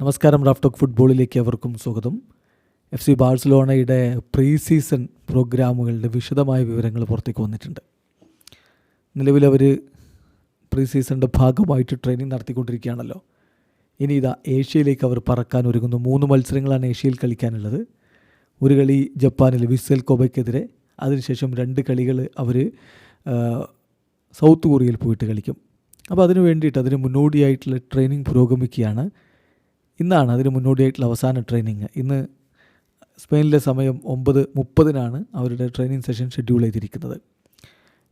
നമസ്കാരം Raf talk ഫുട്ബോളിലേക്ക് അവർക്കും സ്വാഗതം. എഫ് സി ബാഴ്സലോണയുടെ പ്രീ സീസൺ പ്രോഗ്രാമുകളുടെ വിശദമായ വിവരങ്ങൾ പുറത്തേക്ക് വന്നിട്ടുണ്ട്. നിലവിൽ അവർ പ്രീ സീസണിന്റെ ഭാഗമായിട്ട് ട്രെയിനിങ് നടത്തിക്കൊണ്ടിരിക്കുകയാണല്ലോ. ഇനി ഇതാ ഏഷ്യയിലേക്ക് അവർ പറക്കാൻ ഒരുങ്ങുന്നു. മൂന്ന് മത്സരങ്ങളാണ് ഏഷ്യയിൽ കളിക്കാനുള്ളത്. ഒരു കളി ജപ്പാനിൽ വിസൽ കോബയ്ക്കെതിരെ അതിനുശേഷം രണ്ട് കളികൾ അവർ സൗത്ത് കൊറിയയിൽ പോയിട്ട് കളിക്കും. അപ്പോൾ അതിനു വേണ്ടിയിട്ട് അതിന് മുന്നോടിയായിട്ടുള്ള ട്രെയിനിങ് പുരോഗമിക്കുകയാണ് ഇന്നാണ് അതിന് മുന്നോടിയായിട്ടുള്ള അവസാന ട്രെയിനിങ് ഇന്ന് സ്പെയിനിലെ സമയം ഒമ്പത് മുപ്പതിനാണ് അവരുടെ ട്രെയിനിങ് സെഷൻ ഷെഡ്യൂൾ ചെയ്തിരിക്കുന്നത്.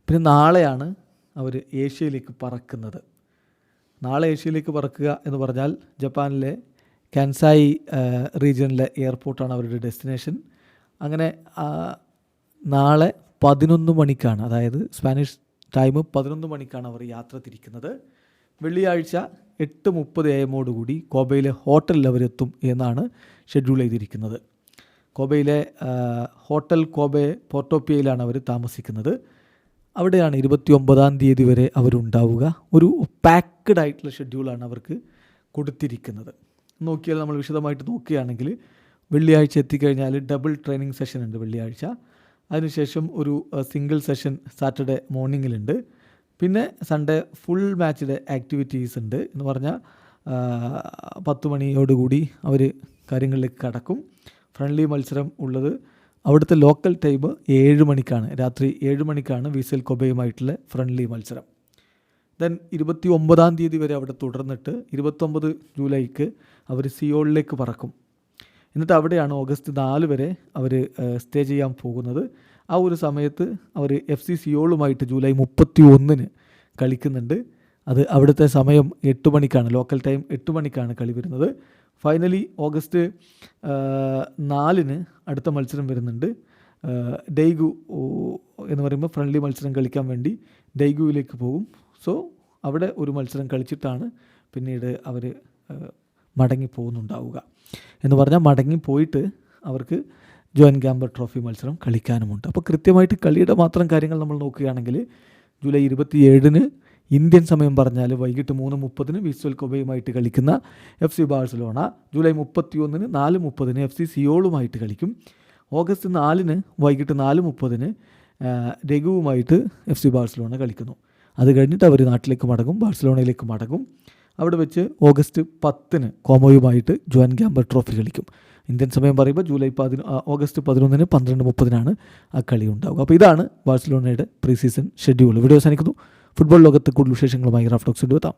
പിന്നെ നാളെയാണ് അവർ ഏഷ്യയിലേക്ക് പറക്കുന്നത്. നാളെ ഏഷ്യയിലേക്ക് പറക്കുക എന്ന് പറഞ്ഞാൽ ജപ്പാനിലെ കാൻസായി റീജിയനിലെ എയർപോർട്ടാണ് അവരുടെ ഡെസ്റ്റിനേഷൻ അങ്ങനെ നാളെ പതിനൊന്ന് മണിക്കാണ് അതായത് സ്പാനിഷ് ടൈം പതിനൊന്ന് മണിക്കാണ് അവർ യാത്ര തിരിക്കുന്നത്. വെള്ളിയാഴ്ച എട്ട് മുപ്പത് എ എമ്മോടുകൂടി കോബയിലെ ഹോട്ടലിൽ അവരെത്തും എന്നാണ് ഷെഡ്യൂൾ ചെയ്തിരിക്കുന്നത്. കോബയിലെ ഹോട്ടൽ കോബെ പോർട്ടോപ്പിയയിലാണ് അവർ താമസിക്കുന്നത്. അവിടെയാണ് ഇരുപത്തി ഒമ്പതാം തീയതി വരെ അവരുണ്ടാവുക. ഒരു പാക്ക്ഡ് ആയിട്ടുള്ള ഷെഡ്യൂളാണ് അവർക്ക് കൊടുത്തിരിക്കുന്നത്. നോക്കിയാൽ നമ്മൾ വിശദമായിട്ട് നോക്കുകയാണെങ്കിൽ വെള്ളിയാഴ്ച എത്തിക്കഴിഞ്ഞാൽ ഡബിൾ ട്രെയിനിങ് സെഷൻ ഉണ്ട് വെള്ളിയാഴ്ച. അതിനുശേഷം ഒരു സിംഗിൾ സെഷൻ സാറ്റർഡേ മോർണിംഗിലുണ്ട്. പിന്നെ സൺഡേ ഫുൾ മാച്ചിന്റെ ആക്ടിവിറ്റീസ് ഉണ്ട് എന്ന് പറഞ്ഞാൽ പത്ത് മണിയോടുകൂടി അവർ കാര്യങ്ങളിലേക്ക് കടക്കും. ഫ്രണ്ട്ലി മത്സരം ഉള്ളത് അവിടുത്തെ ലോക്കൽ ടൈം ഏഴ് മണിക്കാണ്. രാത്രി ഏഴ് മണിക്കാണ് വിസൽ കൊബയുമായിട്ടുള്ള ഫ്രണ്ട്ലി മത്സരം. ദെൻ ഇരുപത്തി ഒമ്പതാം തീയതി വരെ അവിടെ തുടർന്നിട്ട് ഇരുപത്തൊമ്പത് ജൂലൈക്ക് അവർ സിയോളിലേക്ക് പറക്കും. എന്നിട്ട് അവിടെയാണ് ഓഗസ്റ്റ് നാല് വരെ അവർ സ്റ്റേ ചെയ്യാൻ പോകുന്നത്. ആ ഒരു സമയത്ത് അവർ എഫ് സി സിയോളുമായിട്ട് ജൂലൈ മുപ്പത്തി ഒന്നിന് കളിക്കുന്നുണ്ട്. അത് അവിടുത്തെ സമയം എട്ട് മണിക്കാണ് ലോക്കൽ ടൈം എട്ട് മണിക്കാണ് കളി വരുന്നത്. ഫൈനലി ഓഗസ്റ്റ് നാലിന് അടുത്ത മത്സരം വരുന്നുണ്ട്. ഡെയ്ഗു എന്ന് പറയുമ്പോൾ ഫ്രണ്ട്ലി മത്സരം കളിക്കാൻ വേണ്ടി ഡെയ്ഗുവിലേക്ക് പോകും. സോ അവിടെ ഒരു മത്സരം കളിച്ചിട്ടാണ് പിന്നീട് അവർ മടങ്ങി പോകുന്നുണ്ടാവുക എന്ന് പറഞ്ഞാൽ മടങ്ങി പോയിട്ട് അവർക്ക് ജോയിൻ ഗാംബർ ട്രോഫി മത്സരം കളിക്കാനുമുണ്ട്. അപ്പോൾ കൃത്യമായിട്ട് കളിയുടെ മാത്രം കാര്യങ്ങൾ നമ്മൾ നോക്കുകയാണെങ്കിൽ ജൂലൈ ഇരുപത്തിയേഴിന് ഇന്ത്യൻ സമയം പറഞ്ഞാൽ വൈകിട്ട് മൂന്ന് മുപ്പതിന് വിസ്വൽ കൊബയുമായിട്ട് കളിക്കുന്ന എഫ് സി ബാഴ്സലോണ. ജൂലൈ മുപ്പത്തി ഒന്നിന് നാല് മുപ്പതിന് എഫ് സി സിയോളുമായിട്ട് കളിക്കും. ഓഗസ്റ്റ് നാലിന് വൈകിട്ട് നാല് മുപ്പതിന് രഘുവുമായിട്ട് എഫ് സി ബാഴ്സലോണ കളിക്കുന്നു. അത് കഴിഞ്ഞിട്ട് അവർ നാട്ടിലേക്ക് മടങ്ങും ബാഴ്സലോണയിലേക്ക് മടങ്ങും. അവിടെ വെച്ച് ഓഗസ്റ്റ് പത്തിന് കോമോയുമായിട്ട് ജോൻ ഗ്യാമ്പർ ട്രോഫി കളിക്കും. ഇന്ത്യൻ സമയം പറയുമ്പോൾ ജൂലൈ പതിന ഓഗസ്റ്റ് പതിനൊന്നിന് പന്ത്രണ്ട് മുപ്പതിനാണ് ആ കളി ഉണ്ടാവുക. അപ്പോൾ ഇതാണ് ബാഴ്സലോണയുടെ പ്രീ സീസൺ ഷെഡ്യൂൾ വീഡിയോ അവസാനിക്കുന്നു. ഫുട്ബോൾ ലോകത്ത് കൂടുതൽ വിശേഷങ്ങളുമായി റാഫ്റ്റോക്സ് എത്താം.